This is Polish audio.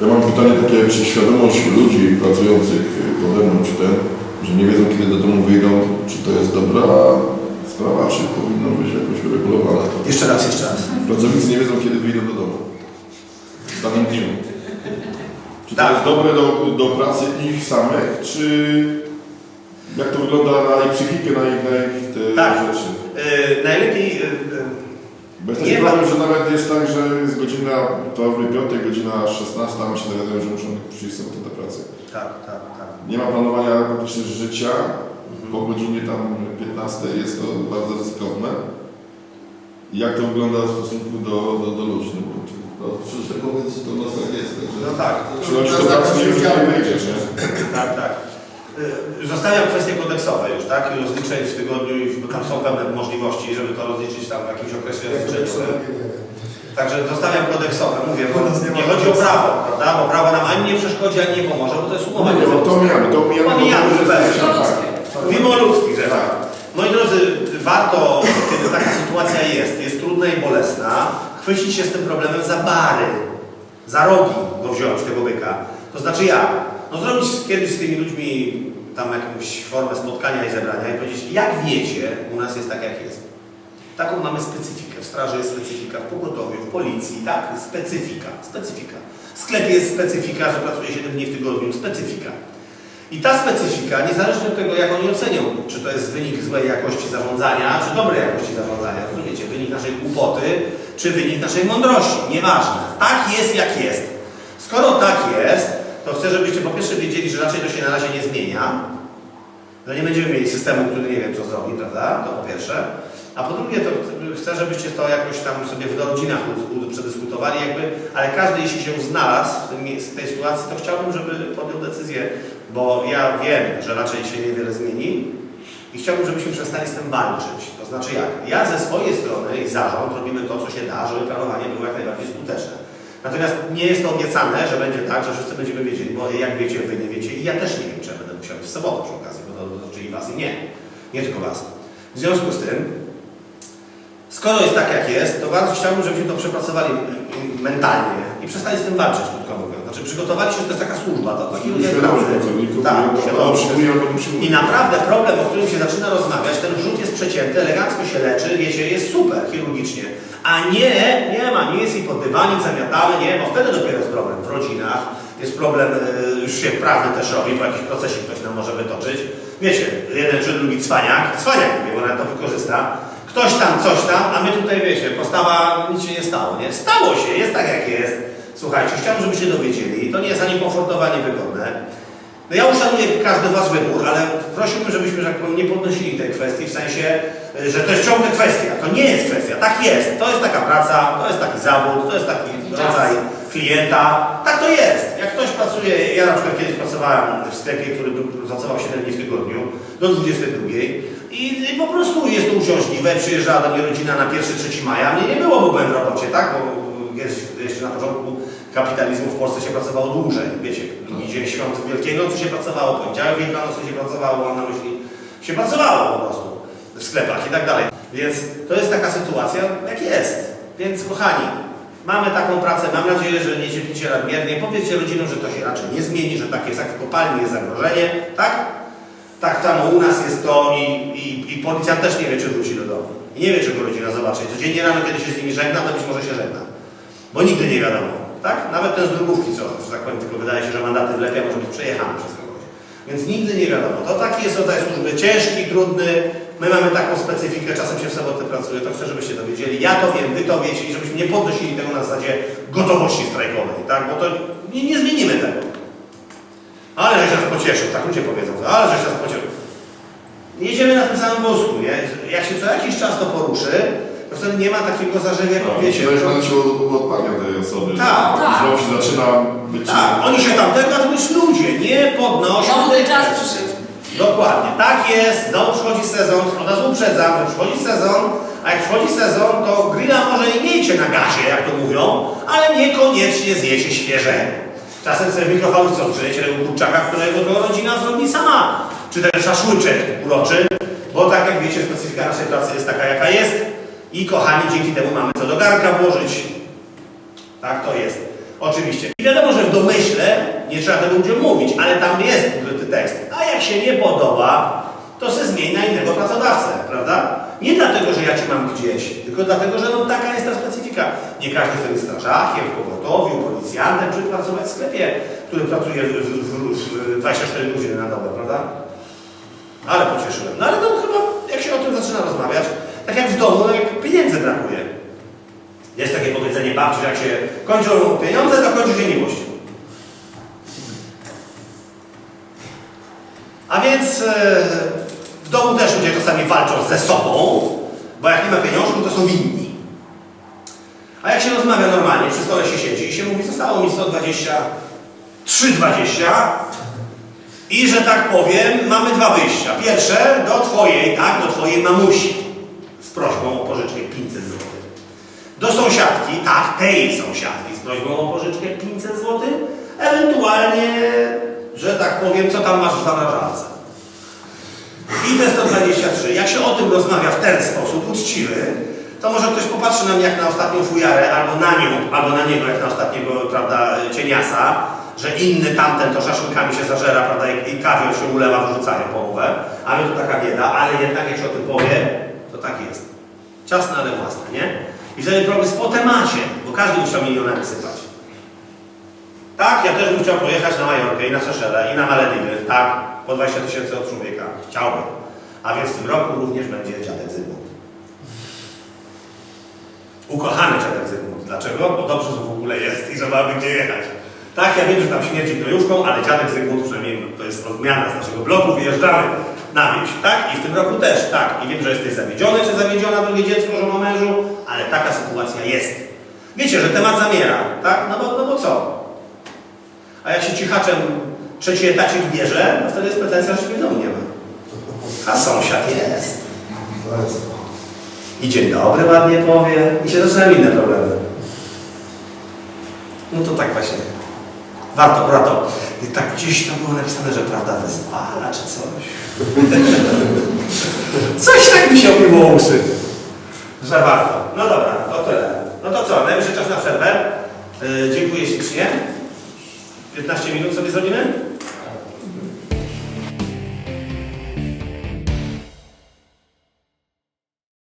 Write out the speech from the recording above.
Ja mam pytanie takie, czy świadomość ludzi pracujących pode mną, czy ten, że nie wiedzą kiedy do domu wyjdą, czy to jest dobra sprawa, czy powinno być jakoś uregulowane? Jeszcze raz, jeszcze raz. Pracownicy nie wiedzą kiedy wyjdą do domu. W danym dniu. Czy to Tak. jest dobre do, do pracy ich samych, czy jak to wygląda na ich psychikę, na ich, na ich te Tak. rzeczy? Yy, najlepiej... Yy, Bo jest Nie taki ma- problem, że nawet jest tak, że jest godzina powiedzmy 5, godzina 16, a się dowiadują, że muszą przyjść sobotę do pracy. tak, tak, tak. Nie ma planowania praktycznie życia. Po godzinie tam 15 jest to bardzo ryzykowne. I jak to wygląda w stosunku do, do, do ludzi? No, bo no, przecież tak mówiąc, to nas tak jest. Także No tak. przychodzi do pracy nie już nie wyjdziesz, nie? Tak, tak. Y, Zostawiam kwestie kodeksowe już, tak? I rozliczeń w tygodniu, i tam są pewne możliwości, żeby to rozliczyć tam w jakimś okresie rozliczeniowym. Także zostawiam kodeksowe, mówię, bo nie chodzi o prawo, prawda? Bo prawo nam ani nie przeszkodzi, ani nie pomoże, bo to jest umowa Nie, to mijamy, to mijamy. Pomijamy, bo to zupełnie. jest- tak. Mówimy o ludzkich rzeczach. Moi drodzy, warto, kiedy taka sytuacja jest, jest trudna i bolesna, chwycić się z tym problemem za bary, za rogi go wziąć, tego byka. To znaczy jak? No zrobić kiedyś z tymi ludźmi tam jakąś formę spotkania i zebrania i powiedzieć, jak wiecie, u nas jest tak jak jest. Taką mamy specyfikę. W straży jest specyfika, w pogotowiu, w policji, tak? Specyfika, specyfika. W sklepie jest specyfika, że pracuje 7 dni w tygodniu, specyfika. I ta specyfika, niezależnie od tego, jak oni ocenią, czy to jest wynik złej jakości zarządzania, czy dobrej jakości zarządzania, rozumiecie, wynik naszej głupoty, czy wynik naszej mądrości, nieważne. Tak jest, jak jest. Skoro tak jest, to chcę, żebyście po pierwsze wiedzieli, że raczej to się na razie nie zmienia, że nie będziemy mieli systemu, który nie wiem, co zrobi, prawda? To po pierwsze. A po drugie, to chcę, żebyście to jakoś tam sobie w rodzinach przedyskutowali, jakby, ale każdy, jeśli się znalazł w, tym, w tej sytuacji, to chciałbym, żeby podjął decyzję, bo ja wiem, że raczej się niewiele zmieni i chciałbym, żebyśmy przestali z tym walczyć. To znaczy jak? Ja ze swojej strony i zarząd robimy to, co się da, żeby planowanie było jak najbardziej skuteczne. Natomiast nie jest to obiecane, że będzie tak, że wszyscy będziemy wiedzieli, bo jak wiecie, wy nie wiecie i ja też nie wiem, czy ja będę musiał w sobotę przy okazji, bo to dotyczy i was i nie. Nie tylko was. W związku z tym, skoro jest tak jak jest, to bardzo chciałbym, żebyśmy to przepracowali mentalnie przestali z tym walczyć, krótko mówiąc. Znaczy przygotowali się, że to jest taka służba, to taki pracowników, Tak. I naprawdę problem, o którym się zaczyna rozmawiać, ten wrzód jest przecięty, elegancko się leczy, wiecie, jest super chirurgicznie. A nie, nie ma, nie jest i pod dywanem zamiatany, nie, bo wtedy dopiero jest problem w rodzinach, jest problem, y, już się prawdy też robi, po jakiś procesie ktoś nam może wytoczyć. Wiecie, jeden czy drugi cwaniak, cwaniak mówię, bo nawet to wykorzysta. Ktoś tam, coś tam, a my tutaj, wiecie, postawa, nic się nie stało, nie? Stało się, jest tak jak jest. Słuchajcie, chciałbym, żebyście dowiedzieli, to nie jest ani komfortowe, ani wygodne. No ja uszanuję każdy Wasz wybór, ale prosiłbym, żebyśmy, że tak powiem, nie podnosili tej kwestii w sensie, y, że to jest ciągle kwestia. To nie jest kwestia, tak jest. To jest taka praca, to jest taki zawód, to jest taki rodzaj klienta. Tak to jest. Jak ktoś pracuje, ja na przykład kiedyś pracowałem w sklepie, który pracował 7 dni w tygodniu, do 22 i, i po prostu jest to uciążliwe. Przyjeżdżała do mnie rodzina na 1-3 maja, mnie nie było, bo byłem w robocie, tak? Bo kiedyś, jeszcze na początku kapitalizmu w Polsce się pracowało dłużej. Wiecie, drugi dzień świąt Wielkiego, co się pracowało, poniedziałek Wielkanocy się pracowało, mam na myśli, się pracowało po prostu w sklepach i tak dalej. Więc to jest taka sytuacja, jak jest. Więc kochani, mamy taką pracę, mam nadzieję, że nie cierpicie nadmiernie. Powiedzcie rodzinom, że to się raczej nie zmieni, że tak jest jak w kopalni jest zagrożenie, tak? Tak samo u nas jest to i, i, i policjant też nie wie, czy wróci do domu. I nie wie, czy go rodzina zobaczy. I Codziennie rano, kiedy się z nimi żegna, to być może się żegna. Bo nigdy nie wiadomo, tak? Nawet ten z drugówki, co, że tak powiem, tylko wydaje się, że mandaty wlepia, może być przejechany przez kogoś. Więc nigdy nie wiadomo. To taki jest rodzaj służby ciężki, trudny. My mamy taką specyfikę, czasem się w sobotę pracuje, to chcę, żebyście to wiedzieli. Ja to wiem, wy to wiecie i żebyśmy nie podnosili tego na zasadzie gotowości strajkowej, tak? Bo to nie, nie zmienimy tego. Ale żeś nas pocieszył, tak ludzie powiedzą, ale żeś nas pocieszył. Jedziemy na tym samym wózku, nie? Jak się co jakiś czas to poruszy, to wtedy nie ma takiego zarzewia, jak No, wiecie. Zależy na siłę odparnia tej osoby. Tak, tak. Znowu się zaczyna być... Tak, oni się tam tego, a to już ludzie, nie podnoszą. Tej ten czas przyszedł. Dokładnie, tak jest, znowu przychodzi sezon, od razu uprzedzam, że przychodzi sezon, a jak przychodzi sezon, to grilla może i miejcie na gazie, jak to mówią, ale niekoniecznie zjecie świeżego. Czasem sobie mikrofalówce odgrzejecie tego kurczaka, którego to rodzina zrobi sama. Czy też szaszłyczek uroczy, bo tak jak wiecie, specyfika naszej pracy jest taka, jaka jest. I kochani, dzięki temu mamy co do garnka włożyć. Tak to jest. Oczywiście. I wiadomo, że w domyśle nie trzeba tego ludziom mówić, ale tam jest ukryty tekst. A jak się nie podoba, to se zmień na innego pracodawcę, prawda? Nie dlatego, że ja cię mam gdzieś, tylko dlatego, że no taka jest ta specyfika. Nie każdy chce być strażakiem, w pogotowiu, policjantem, czy pracować w sklepie, który pracuje w, w, w 24 godziny na dobę, prawda? Ale pocieszyłem. No ale to chyba, jak się o tym zaczyna rozmawiać, tak jak w domu, no jak pieniędzy brakuje. Jest takie powiedzenie babci, że jak się kończą pieniądze, to kończy się miłość. A więc e, w domu też ludzie czasami walczą ze sobą, bo jak nie ma pieniążków, to są winni. A jak się rozmawia normalnie, przy stole się siedzi i się mówi, zostało mi 120, 3,20 i że tak powiem, mamy dwa wyjścia. Pierwsze do twojej, tak, do twojej mamusi prośbą o pożyczkę 500 zł. Do sąsiadki, tak, tej sąsiadki z prośbą o pożyczkę 500 zł. Ewentualnie, że tak powiem, co tam masz w zamrażarce. I te 123. Jak się o tym rozmawia w ten sposób, uczciwy, to może ktoś popatrzy na mnie jak na ostatnią fujarę, albo na nią, albo na niego jak na ostatniego, prawda, cieniasa, że inny tamten to szaszłykami się zażera, prawda, i, kawior się ulewa, wrzucają połowę, a my to taka bieda, ale jednak jak się o tym powie, to tak jest. Ciasne, ale własne, nie? I wtedy problem jest po temacie, bo każdy chciał milionami sypać. Tak, ja też bym chciał pojechać na Majorkę i na Seszele i na Malediwy, tak, po 20 tysięcy od człowieka. Chciałbym. A więc w tym roku również będzie dziadek Zygmunt. Ukochany dziadek Zygmunt. Dlaczego? Bo dobrze, że w ogóle jest i że mamy gdzie jechać. Tak, ja wiem, że tam śmierdzi gnojówką, ale dziadek Zygmunt przynajmniej to jest odmiana z naszego bloku, wyjeżdżamy na wieś, tak? I w tym roku też, tak. I wiem, że jesteś zawiedziony czy zawiedziona, drogie dziecko, żono mężu, ale taka sytuacja jest. Wiecie, że temat zamiera, tak? No bo, no bo co? A jak się cichaczem trzeci etacik bierze, no wtedy jest pretensja, że domu nie ma. A sąsiad jest. I dzień dobry ładnie powie. I się zaczynają inne problemy. No to tak właśnie. Warto, warto. I tak gdzieś tam było napisane, że prawda wyzwala, czy coś. coś tak mi się obiło uszy. Że warto. No dobra, to tyle. No to co, najwyższy czas na przerwę. Yy, dziękuję ślicznie. 15 minut sobie zrobimy?